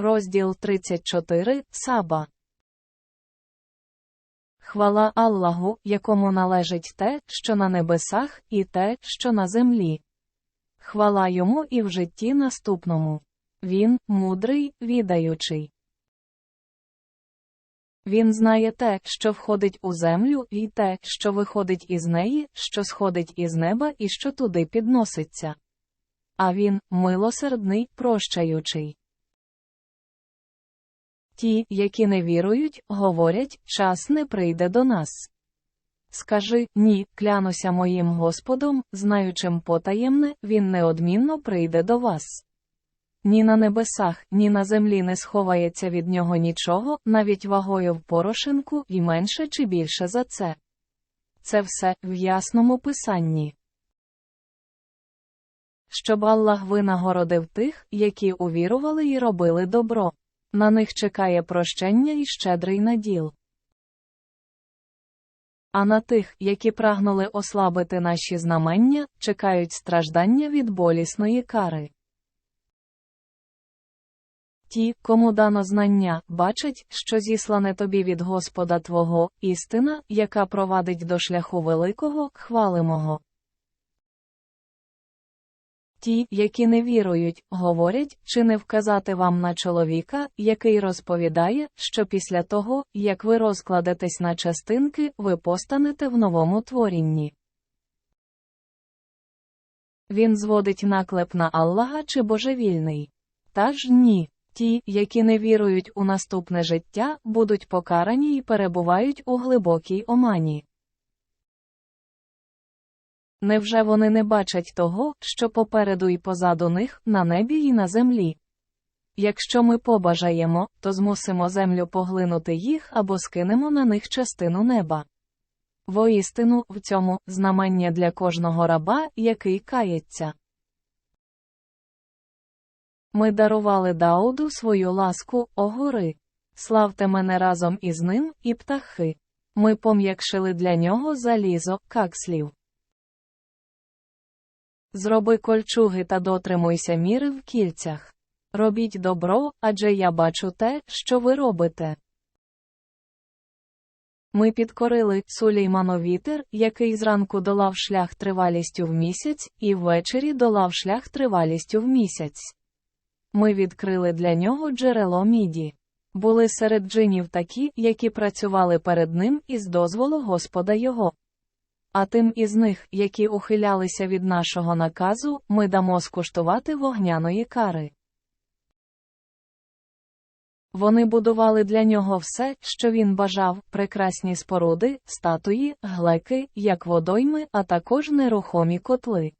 Розділ 34 Саба. Хвала Аллаху, якому належить те, що на небесах, і те, що на землі. Хвала йому і в житті наступному. Він мудрий, відаючий. Він знає те, що входить у землю, і те, що виходить із неї, що сходить із неба і що туди підноситься. А він милосердний, прощаючий. Ті, які не вірують, говорять, час не прийде до нас. Скажи ні, клянуся моїм Господом, знаючим потаємне, він неодмінно прийде до вас. Ні на небесах, ні на землі не сховається від нього нічого, навіть вагою в порошинку, і менше чи більше за це. Це все в ясному писанні. Щоб Аллах винагородив тих, які увірували і робили добро. На них чекає прощення і щедрий наділ. А на тих, які прагнули ослабити наші знамення, чекають страждання від болісної кари. Ті, кому дано знання, бачать, що зіслане тобі від Господа Твого, істина, яка провадить до шляху великого, хвалимого. Ті, які не вірують, говорять, чи не вказати вам на чоловіка, який розповідає, що після того, як ви розкладетесь на частинки, ви постанете в новому творінні. Він зводить наклеп на Аллаха чи божевільний. Та ж ні. Ті, які не вірують у наступне життя, будуть покарані і перебувають у глибокій омані. Невже вони не бачать того, що попереду і позаду них, на небі і на землі? Якщо ми побажаємо, то змусимо землю поглинути їх або скинемо на них частину неба. Воістину, в цьому знамення для кожного раба, який кається. Ми дарували Дауду свою ласку, о гори. Славте мене разом із ним, і птахи. Ми пом'якшили для нього залізо, какслів. Зроби кольчуги та дотримуйся міри в кільцях. Робіть добро, адже я бачу те, що ви робите. Ми підкорили Сулейману вітер, який зранку долав шлях тривалістю в місяць, і ввечері долав шлях тривалістю в місяць. Ми відкрили для нього джерело міді. Були серед джинів такі, які працювали перед ним із дозволу Господа його. А тим із них, які ухилялися від нашого наказу, ми дамо скуштувати вогняної кари. Вони будували для нього все, що він бажав, прекрасні споруди, статуї, глеки, як водойми, а також нерухомі котли.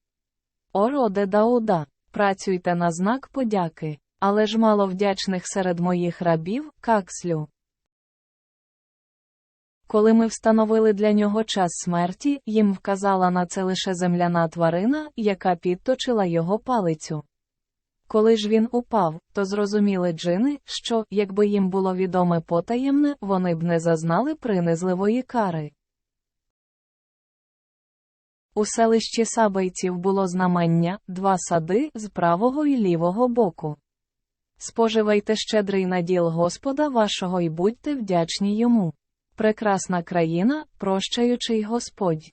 О роде Дауда, працюйте на знак подяки, але ж мало вдячних серед моїх рабів, какслю. Коли ми встановили для нього час смерті, їм вказала на це лише земляна тварина, яка підточила його палицю. Коли ж він упав, то зрозуміли джини, що, якби їм було відоме потаємне, вони б не зазнали принизливої кари. У селищі сабайців було знамення, два сади з правого і лівого боку. Споживайте щедрий наділ Господа вашого і будьте вдячні йому. Прекрасна країна, прощаючий Господь.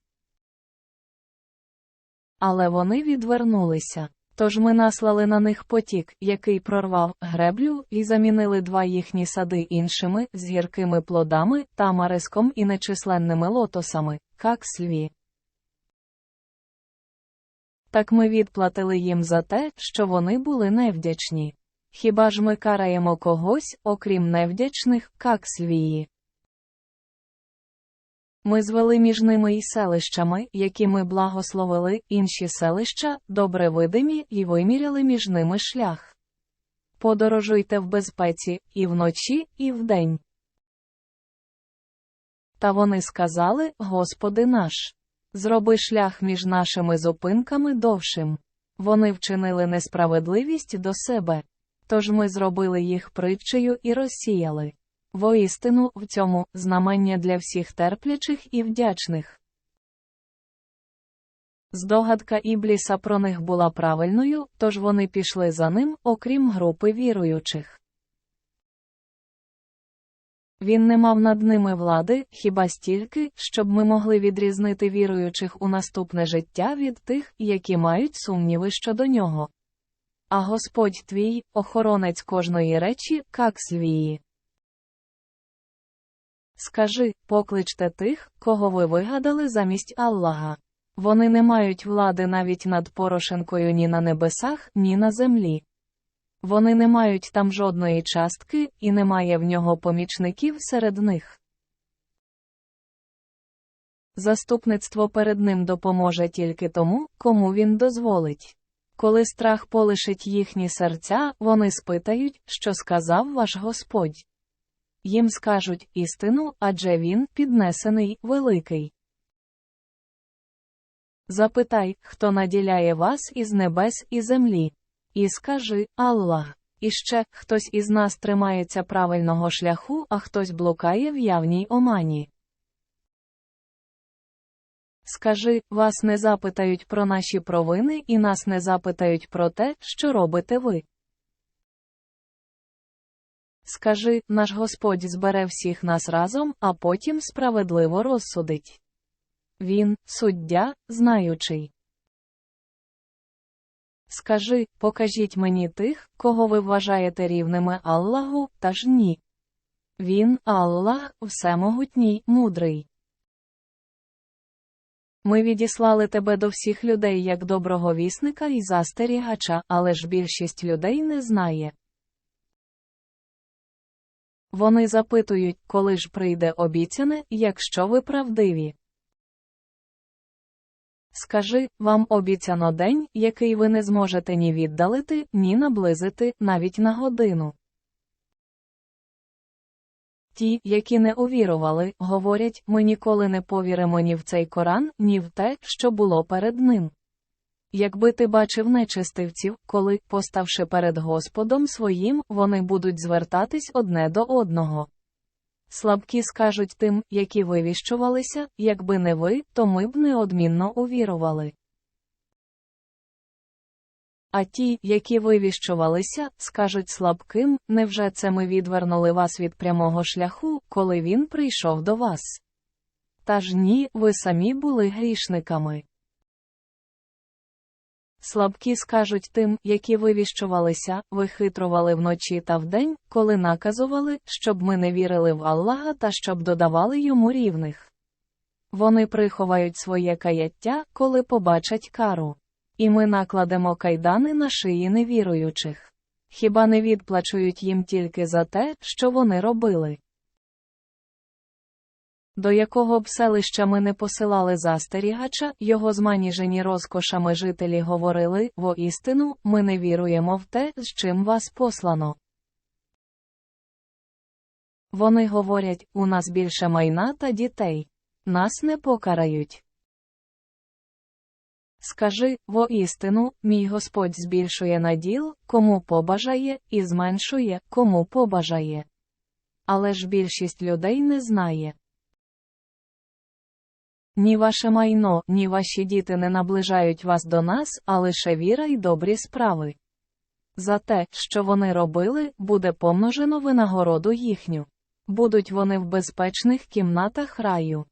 Але вони відвернулися. Тож ми наслали на них потік, який прорвав греблю, і замінили два їхні сади іншими, з гіркими плодами, тамариском і нечисленними лотосами, каксльві. Так ми відплатили їм за те, що вони були невдячні. Хіба ж ми караємо когось, окрім невдячних, каксльвії? Ми звели між ними і селищами, які ми благословили, інші селища, добре видимі, і виміряли між ними шлях. Подорожуйте в безпеці, і вночі, і вдень. Та вони сказали, Господи наш, зроби шлях між нашими зупинками довшим. Вони вчинили несправедливість до себе. Тож ми зробили їх притчею і розсіяли. Воістину, в цьому знамення для всіх терплячих і вдячних. Здогадка Ібліса про них була правильною, тож вони пішли за ним, окрім групи віруючих. Він не мав над ними влади, хіба стільки, щоб ми могли відрізнити віруючих у наступне життя від тих, які мають сумніви щодо нього. А Господь твій, охоронець кожної речі, как свії. Скажи, покличте тих, кого ви вигадали замість Аллаха. Вони не мають влади навіть над Порошенкою ні на небесах, ні на землі. Вони не мають там жодної частки, і немає в нього помічників серед них. Заступництво перед ним допоможе тільки тому, кому він дозволить. Коли страх полишить їхні серця, вони спитають, що сказав ваш Господь. Їм скажуть істину, адже він піднесений, великий. Запитай, хто наділяє вас із небес і землі. І скажи Аллах. І ще хтось із нас тримається правильного шляху, а хтось блукає в явній омані. Скажи, вас не запитають про наші провини і нас не запитають про те, що робите ви. Скажи, наш Господь збере всіх нас разом, а потім справедливо розсудить. Він, суддя, знаючий. Скажи, покажіть мені тих, кого ви вважаєте рівними Аллаху, та ж ні. Він, Аллах, всемогутній, мудрий. Ми відіслали тебе до всіх людей як доброго вісника і застерігача, але ж більшість людей не знає. Вони запитують, коли ж прийде обіцяне, якщо ви правдиві. Скажи, вам обіцяно день, який ви не зможете ні віддалити, ні наблизити, навіть на годину. Ті, які не увірували, говорять, ми ніколи не повіримо ні в цей Коран, ні в те, що було перед ним. Якби ти бачив нечистивців, коли, поставши перед Господом своїм, вони будуть звертатись одне до одного. Слабкі скажуть тим, які вивіщувалися, якби не ви, то ми б неодмінно увірували. А ті, які вивіщувалися, скажуть слабким, невже це ми відвернули вас від прямого шляху, коли він прийшов до вас? Та ж ні, ви самі були грішниками. Слабкі скажуть тим, які вивіщувалися, вихитрували вночі та вдень, коли наказували, щоб ми не вірили в Аллаха та щоб додавали йому рівних. Вони приховають своє каяття, коли побачать кару. І ми накладемо кайдани на шиї невіруючих. Хіба не відплачують їм тільки за те, що вони робили? До якого б селища ми не посилали застерігача, його зманіжені розкошами жителі говорили воістину, ми не віруємо в те, з чим вас послано. Вони говорять, у нас більше майна та дітей. Нас не покарають. Скажи, воістину, мій Господь збільшує наділ, кому побажає, і зменшує, кому побажає. Але ж більшість людей не знає. Ні ваше майно, ні ваші діти не наближають вас до нас, а лише віра й добрі справи. За те, що вони робили, буде помножено винагороду їхню. Будуть вони в безпечних кімнатах раю.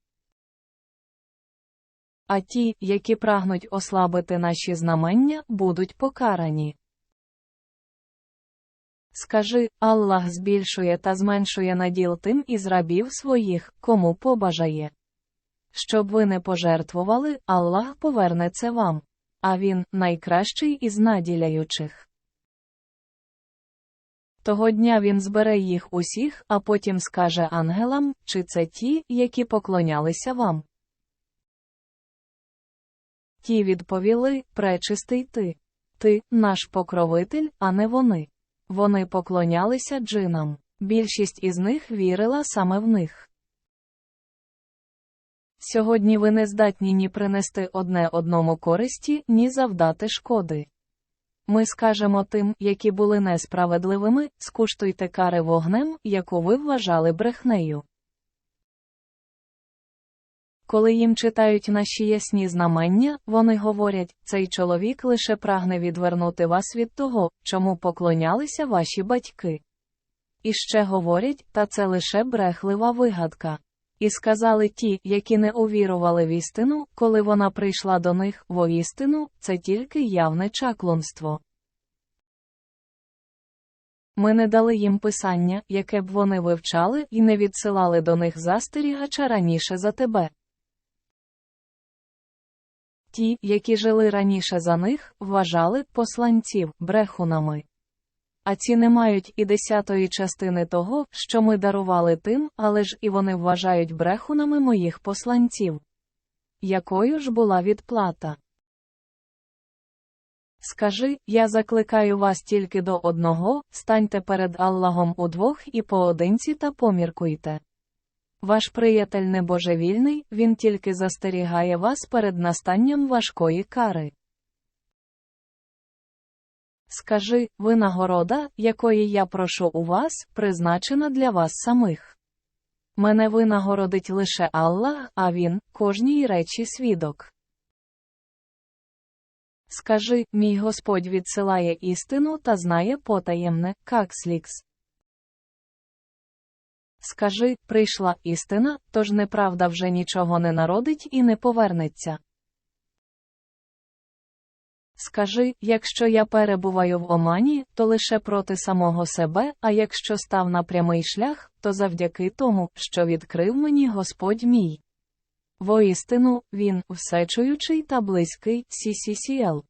А ті, які прагнуть ослабити наші знамення, будуть покарані. Скажи, Аллах збільшує та зменшує наділ тим із рабів своїх, кому побажає. Щоб ви не пожертвували, Аллах поверне це вам. А Він найкращий із наділяючих. Того дня він збере їх усіх, а потім скаже ангелам, чи це ті, які поклонялися вам. Ті відповіли Пречистий ти. Ти, наш покровитель, а не вони. Вони поклонялися джинам. Більшість із них вірила саме в них. Сьогодні ви не здатні ні принести одне одному користі, ні завдати шкоди. Ми скажемо тим, які були несправедливими, скуштуйте кари вогнем, яку ви вважали брехнею. Коли їм читають наші ясні знамення, вони говорять, цей чоловік лише прагне відвернути вас від того, чому поклонялися ваші батьки. І ще говорять, та це лише брехлива вигадка. І сказали ті, які не увірували в істину, коли вона прийшла до них, воістину, це тільки явне чаклунство. Ми не дали їм писання, яке б вони вивчали, і не відсилали до них застерігача раніше за тебе. Ті, які жили раніше за них, вважали посланців брехунами. А ці не мають і десятої частини того, що ми дарували тим, але ж і вони вважають брехунами моїх посланців. Якою ж була відплата? Скажи, я закликаю вас тільки до одного, станьте перед Аллахом удвох і поодинці та поміркуйте. Ваш приятель не божевільний, він тільки застерігає вас перед настанням важкої кари. Скажи, винагорода, якої я прошу у вас, призначена для вас самих. Мене винагородить лише Аллах, а він, кожній речі свідок. Скажи, мій Господь відсилає істину та знає потаємне, какслікс. Скажи, прийшла істина, тож неправда вже нічого не народить і не повернеться. Скажи, якщо я перебуваю в омані, то лише проти самого себе, а якщо став на прямий шлях, то завдяки тому, що відкрив мені Господь мій. Воістину, він, всечуючий та близький, CCCL.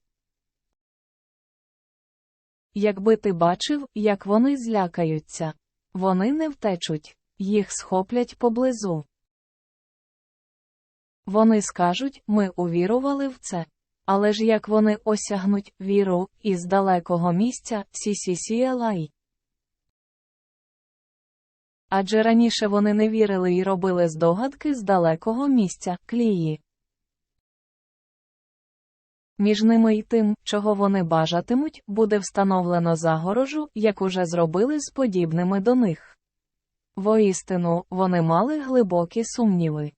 Якби ти бачив, як вони злякаються. Вони не втечуть, їх схоплять поблизу. Вони скажуть, ми увірували в це. Але ж як вони осягнуть віру із далекого місця CCCLI? Адже раніше вони не вірили і робили здогадки з далекого місця клії. Між ними й тим, чого вони бажатимуть, буде встановлено загорожу, як уже зробили з подібними до них. Воістину, вони мали глибокі сумніви.